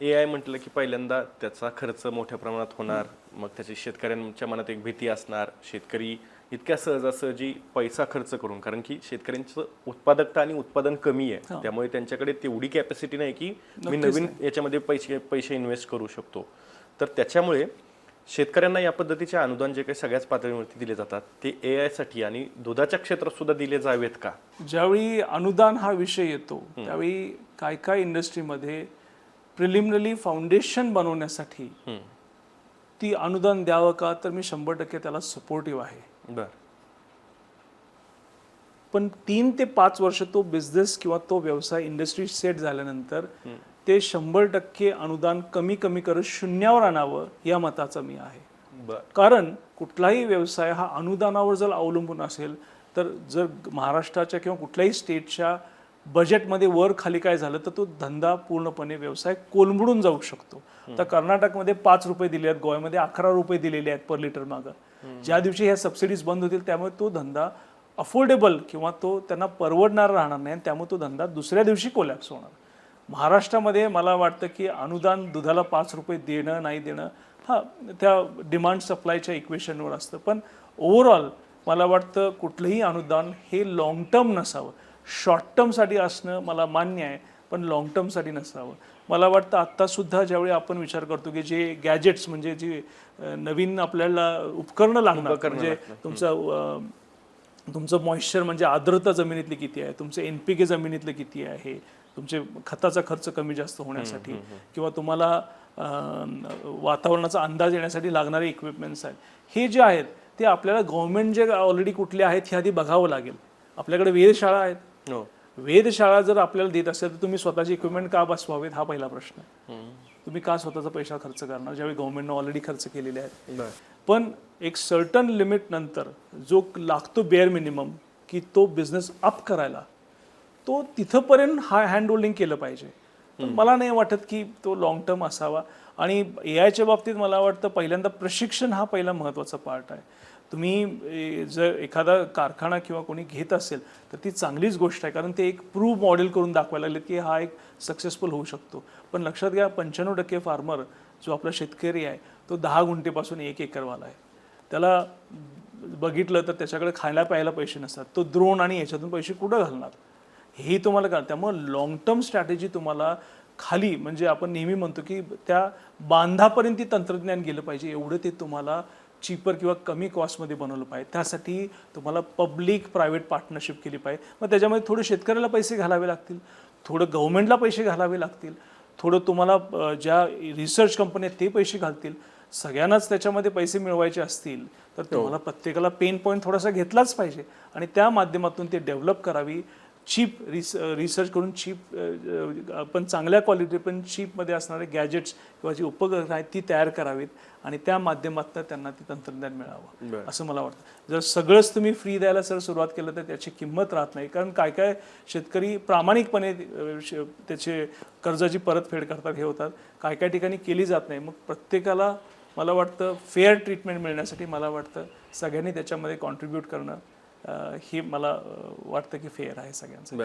ए I म्हटलं की पहिल्यांदा त्याचा खर्च मोठ्या प्रमाणात होणार मग त्याची शेतकऱ्यांच्या मनात एक भीती असणार. शेतकरी इतक्या सहजासहजी पैसा खर्च करून कारण की शेतकऱ्यांचं उत्पादकता आणि उत्पादन कमी आहे. त्यामुळे त्यांच्याकडे तेवढी कॅपॅसिटी नाही की मी नवीन याच्यामध्ये पैसे पैसे इन्व्हेस्ट करू शकतो. तर त्याच्यामुळे शेतकऱ्यांना या पद्धतीचे अनुदान जे काही सगळ्याच पातळीवरती दिले जातात ते ए आयसाठी आणि दुधाच्या क्षेत्रात सुद्धा दिले जावेत का? ज्यावेळी अनुदान हा विषय येतो त्यावेळी काय काय इंडस्ट्रीमध्ये प्रिलिमिनरी फाउंडेशन बनवण्यासाठी. ती अनुदान द्यावं का? तर मी शंभर टक्के त्याला सपोर्टिव्ह आहे. बर. पण तीन ते पाच वर्ष तो बिझनेस किंवा तो व्यवसाय इंडस्ट्री सेट झाल्यानंतर ते शंभर टक्के अनुदान कमी कमी करत शून्यावर आणावं या मताचा मी आहे. बर. कारण कुठलाही व्यवसाय हा अनुदानावर जर अवलंबून असेल तर जर महाराष्ट्राच्या किंवा कुठल्याही स्टेटच्या बजेटमध्ये वर खाली काय झालं तर तो धंदा पूर्णपणे व्यवसाय कोलमडून जाऊ शकतो. तर कर्नाटकमध्ये पाच रुपये दिले आहेत गोव्यामध्ये अकरा रुपये दिलेले आहेत पर लिटर मागं. ज्या दिवशी ह्या सबसिडीज बंद होतील त्यामुळे तो धंदा अफोर्डेबल किंवा तो त्यांना परवडणार राहणार नाही आणि त्यामुळे तो धंदा दुसऱ्या दिवशी कोलॅप्स होणार. महाराष्ट्रामध्ये मला वाटतं की अनुदान दुधाला पाच रुपये देणं नाही देणं हा त्या डिमांड सप्लायच्या इक्वेशनवर असतं. पण ओव्हरऑल मला वाटतं कुठलंही अनुदान हे लाँग टर्म नसावं. शॉर्ट टर्मसाठी असणं मला मान्य आहे पण लाँग टर्मसाठी नसावं. मला वाटतं आत्तासुद्धा ज्यावेळी आपण विचार करतो की जे गॅजेट्स म्हणजे जे नवीन आपल्याला उपकरणं लागणार म्हणजे तुमचं तुमचं मॉइश्चर म्हणजे आर्द्रता जमिनीतली किती आहे तुमचं एन पी के जमिनीतलं किती आहे तुमचे खताचा खर्च कमी जास्त होण्यासाठी किंवा तुम्हाला वातावरणाचा अंदाज येण्यासाठी लागणारे इक्विपमेंट्स आहेत. हे जे आहेत ते आपल्याला गव्हर्नमेंट जे ऑलरेडी कुठले आहेत हे आधी बघावं लागेल. आपल्याकडे वेधशाळा आहेत. वेधशाळा जर आपल्याला देत असेल तर तुम्ही स्वतःचे इक्विपमेंट का बसवावेत? हा पहिला प्रश्न. आहे तुम्ही का स्वतःचा पैसा खर्च करणार? ज्यावेळी गव्हर्नमेंटनं ऑलरेडी खर्च केलेले आहेत. पण एक सर्टन लिमिट नंतर जो लागतो बेअर मिनिमम की तो बिझनेस अप करायला तो तिथंपर्यंत हा हँड होल्डिंग केलं पाहिजे. मला नाही वाटत की तो लॉंग टर्म असावा. आणि ए आयच्या बाबतीत मला वाटतं पहिल्यांदा प्रशिक्षण हा पहिला महत्त्वाचा पार्ट आहे. तुम्ही जर एखादा कारखाना किंवा कोणी घेत असेल तर ती चांगलीच गोष्ट आहे. कारण ते एक प्रूव्ह मॉडेल करून दाखवायला लागले की हा एक सक्सेसफुल होऊ शकतो. पण लक्षात घ्या पंच्याण्णव टक्के फार्मर जो आपला शेतकरी आहे तो दहा गुंठेपासून एक एकरवाला आहे. त्याला बघितलं तर त्याच्याकडे खायला प्यायला पैसे नसतात. तो द्रोण आणि याच्यातून पैसे कुठं घालणार? हे तुम्हाला कळ त्यामुळं लॉंग टर्म स्ट्रॅटेजी तुम्हाला खाली म्हणजे आपण नेहमी म्हणतो की त्या बांधापर्यंत ती तंत्रज्ञान गेलं पाहिजे. एवढं ते तुम्हाला चीपर किंवा कमी कॉस्टमध्ये बनवलं पाहिजे. त्यासाठी तुम्हाला पब्लिक प्रायव्हेट पार्टनरशिप केली पाहिजे. मग त्याच्यामध्ये थोडे शेतकऱ्याला पैसे घालावे लागतील. थोडं गव्हर्नमेंटला पैसे घालावे लागतील. थोडं तुम्हाला ज्या रिसर्च कंपनी आहेत ते पैसे घालतील. सगळ्यांनाच त्याच्यामध्ये पैसे मिळवायचे असतील तर तुम्हाला प्रत्येकाला पेन पॉईंट थोडासा घेतलाच पाहिजे. आणि त्या माध्यमातून ते डेव्हलप करावी. चीप रिस रिसर्च करून चीप पण चांगल्या क्वालिटी पण चीपमध्ये असणारे गॅजेट्स किंवा जी उपकरणं आहेत ती तयार करावीत आणि त्या माध्यमातून त्यांना ते तंत्रज्ञान मिळावं. असं मला वाटतं. जर सगळंच तुम्ही फ्री द्यायला जर सुरुवात केलं तर त्याची किंमत राहत नाही. कारण काय काय शेतकरी प्रामाणिकपणे त्याचे कर्जाची परतफेड करतात हे होतात. काय काय ठिकाणी केली जात नाही. मग प्रत्येकाला मला वाटतं फेअर ट्रीटमेंट मिळण्यासाठी मला वाटतं सगळ्यांनी त्याच्यामध्ये कॉन्ट्रीब्यूट करणं हे मला वाटतं की फेअर आहे सगळ्यांचं